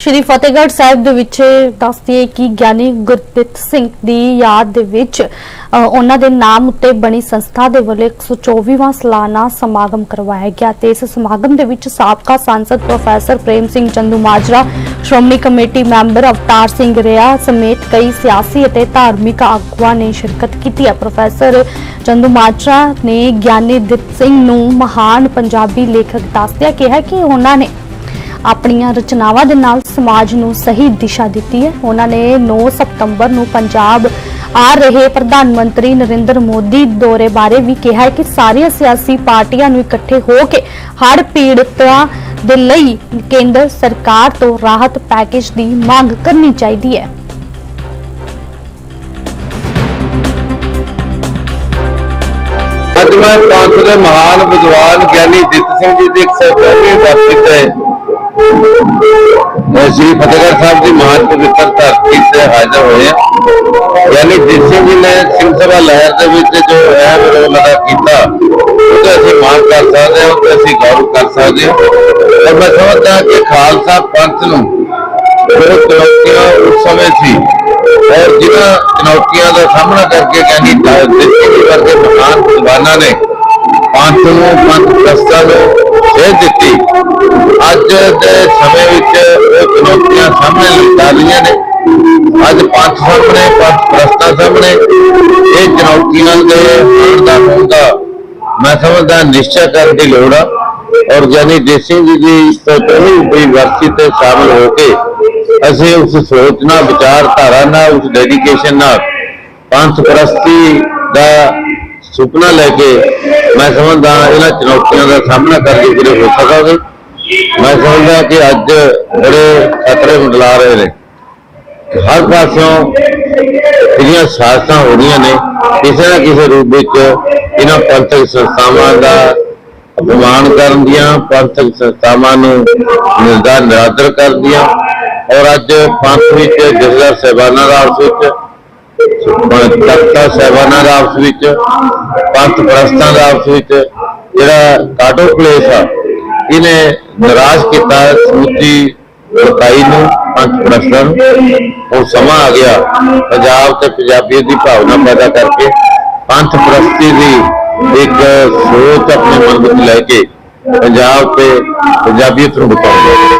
ਸ਼੍ਰੀ ਫਤਿਹਗੜ੍ਹ ਸਾਹਿਬ ਦੇ ਵਿੱਚ ਦੱਸਦੀਏ ਕਿ ਗਿਆਨੀ ਗੁਰਦਿੱਤ ਸਿੰਘ ਦੀ ਯਾਦ ਦੇ ਵਿੱਚ ਉਹਨਾਂ ਦੇ ਨਾਮ ਉੱਤੇ ਬਣੀ ਸੰਸਥਾ ਦੇ ਵੱਲੋਂ 124ਵਾਂ ਸਾਲਾਨਾ ਸਮਾਗਮ ਕਰਵਾਇਆ ਗਿਆ ਤੇ ਇਸ ਸਮਾਗਮ ਦੇ ਵਿੱਚ ਸਾਬਕਾ ਸੰਸਦ professor Prem Singh Chandu Majra, Shiromani committee member Avtar Singh Rayya ਸਮੇਤ ਕਈ ਸਿਆਸੀ ਅਤੇ ਧਾਰਮਿਕ ਆਗੂਆਂ ਨੇ ਸ਼ਿਰਕਤ ਕੀਤੀ ਹੈ। ਪ੍ਰੋਫੈਸਰ ਚੰਦੂ ਮਾਜਰਾ ਨੇ ਗਿਆਨੀ ਦਿੱਤ ਸਿੰਘ ਨੂੰ ਮਹਾਨ ਪੰਜਾਬੀ ਲੇਖਕ ਦੱਸਦਿਆਂ ਕਿਹਾ ਕਿ ਉਹਨਾਂ ਨੇ ਆਪਣੀਆਂ ਰਚਨਾਵਾਂ ਦੇ ਨਾਲ ਸਮਾਜ ਨੂੰ ਸਹੀ ਦਿਸ਼ਾ ਦਿੱਤੀ ਹੈ। ਉਹਨਾਂ ਨੇ 9 ਸਤੰਬਰ ਨੂੰ ਪੰਜਾਬ ਆ ਰਹੇ ਪ੍ਰਧਾਨ ਮੰਤਰੀ ਨਰਿੰਦਰ ਮੋਦੀ ਦੌਰੇ ਬਾਰੇ ਵੀ ਕਿਹਾ ਹੈ ਕਿ ਸਾਰੀਆਂ ਸਿਆਸੀ ਪਾਰਟੀਆਂ ਨੂੰ ਇਕੱਠੇ ਹੋ ਕੇ ਹੜ੍ਹ ਪੀੜਤਾਂ ਦੇ ਲਈ ਕੇਂਦਰ ਸਰਕਾਰ ਤੋਂ ਰਾਹਤ ਪੈਕੇਜ ਦੀ ਮੰਗ ਕਰਨੀ ਚਾਹੀਦੀ ਹੈ। ਅੱਜ ਮੈਂ ਪੰਥ ਦੇ ਮਹਾਨ ਵਿਦਵਾਨ ਗਿਆਨੀ ਜਿੱਤ ਸਿੰਘ ਜੀ ਦੀ 150ਵੀਂ ਬਰਸੀ ਤੇ ਅਹ ਸ੍ਰੀ ਫਤਿਹਗੜ੍ਹ ਸਾਹਿਬ ਦੀ ਮਹਾਨ ਪਵਿੱਤਰ ਧਰਤੀ ਤੇ ਹਾਜ਼ਰ ਹੋਏ ਹਾਂ ਗਿਆਨੀ ਜਿੱਤ ਸਿੰਘ ਨੇ ਸਿੰਘ ਸਭਾ ਲਹਿਰ ਦੇ ਵਿੱਚ ਜੋ ਅਹਿਮ ਰੋਲ ਕੀਤਾ ਉਹਦੇ ਅਸੀਂ ਮਾਣ ਕਰ ਸਕਦੇ ਹਾਂ ਉਹਦੇ ਅਸੀਂ ਗੌਰਵ ਕਰ ਸਕਦੇ ਹਾਂ। ਔਰ ਮੈਂ ਸਮਝਦਾ ਕਿ ਖਾਲਸਾ ਪੰਥ ਨੂੰ ਜੋ ਚੁਣੌਤੀਆਂ ਉਸ ਸਮੇਂ ਸੀ। ਔਰ ਜਿਨ੍ਹਾਂ ਚੁਣੌਤੀਆਂ ਦਾ ਸਾਹਮਣਾ ਕਰਕੇ ਕਹਿੰਦੀ ਦਿੱਤੀ ਵਰਗੇ ਮਹਾਨ ਵਿਦਵਾਨਾਂ ਨੇ ਪੰਥ ਨੂੰ, ਪੰਥ ਪ੍ਰਸਤਾਂ ਨੂੰ ਸੇਧ ਦਿੱਤੀ। ਅੱਜ ਦੇ ਸਮੇਂ ਵਿੱਚ ਉਹ ਚੁਣੌਤੀਆਂ ਸਾਹਮਣੇ ਲਿਖਾ ਰਹੀਆਂ ਨੇ। ਅੱਜ ਪੰਥ ਸਾਹਮਣੇ, ਪੰਥ ਪ੍ਰਸਤਾਂ ਸਾਹਮਣੇ ਇਹ ਚੁਣੌਤੀਆਂ ਦੇ ਆਉਣ ਦਾ ਹੋਣ ਮੈਂ ਸਮਝਦਾ ਨਿਸ਼ਚੈ ਕਰਨ ਦੀ ਲੋੜ ਆ। ਔਰ ਜਾਨੀ ਜੈ ਸਿੰਘ ਜੀ ਦੀ ਪਹਿਲੀ ਵੀ ਤੇ ਸ਼ਾਮਲ ਹੋ ਕੇ ਅਸੀਂ ਉਸ ਸੋਚ ਨਾਲ, ਵਿਚਾਰਧਾਰਾ ਨਾਲ, ਉਸ ਡੈਡੀਕੇਸ਼ਨ ਨਾਲ ਪੰਥ ਪ੍ਰਸਤੀ ਦਾ ਸੁਪਨਾ ਲੈ ਕੇ ਮੈਂ ਸਮਝਦਾ ਇਹਨਾਂ ਚੁਣੌਤੀਆਂ ਦਾ ਸਾਹਮਣਾ ਕਰਕੇ ਜਿਹੜੇ ਹੋ ਸਕਾਂਗੇ ਮੈਂ ਸਮਝਦਾ ਕਿ ਅੱਜ ਬੜੇ ਖਤਰੇ ਮੰਡਲਾ ਰਹੇ ਨੇ। ਹਰ ਪਾਸਿਓਂ ਜਿਹੜੀਆਂ ਸਾਜ਼ਸ਼ਾਂ ਹੋ ਰਹੀਆਂ ਨੇ, ਕਿਸੇ ਨਾ ਕਿਸੇ ਰੂਪ ਵਿੱਚ ਇਹਨਾਂ ਪੰਥਕ ਸੰਸਥਾਵਾਂ ਦਾ ਅਪਮਾਨ ਕਰਨ ਦੀਆਂ, ਪੰਥਕ ਸੰਸਥਾਵਾਂ ਨੂੰ ਨਿਰਦਾ ਨਿਰਾਦਰ ਕਰਦੀਆਂ ਔਰ ਅੱਜ ਪੰਥ ਵਿੱਚ ਜਥੇਦਾਰ ਸਹਿਬਾਨਾਂ ਦਾ ਆਪਸ ਵਿੱਚ ਤਖਤਾ ਸਹਿਬਾਨਾਂ ਦਾ ਆਪਸ ਵਿੱਚ, ਪੰਥ ਪ੍ਰਸਤਾਂ ਦਾ ਆਪਸ ਵਿੱਚ ਜਿਹੜਾ ਕਾਟੋ ਕਲੇਸ਼ ਆ, ਇਹਨੇ ਨਿਰਾਸ਼ ਕੀਤਾ ਸਮੁੱਚੀ ਲੋਕਾਈ ਨੂੰ, ਪੰਥ ਪ੍ਰਸਤਾਂ ਨੂੰ। ਸਮਾਂ ਆ ਗਿਆ ਪੰਜਾਬ ਤੇ ਪੰਜਾਬੀਅਤ ਦੀ ਭਾਵਨਾ ਪੈਦਾ ਕਰਕੇ ਪੰਥ ਪ੍ਰਸਤੀ ਦੀ ਇੱਕ ਸੋਚ ਆਪਣੇ ਮਨ ਵਿੱਚ ਲੈ ਕੇ ਪੰਜਾਬ ਤੇ ਪੰਜਾਬੀਅਤ ਨੂੰ ਬਚਾਉਂਦੇ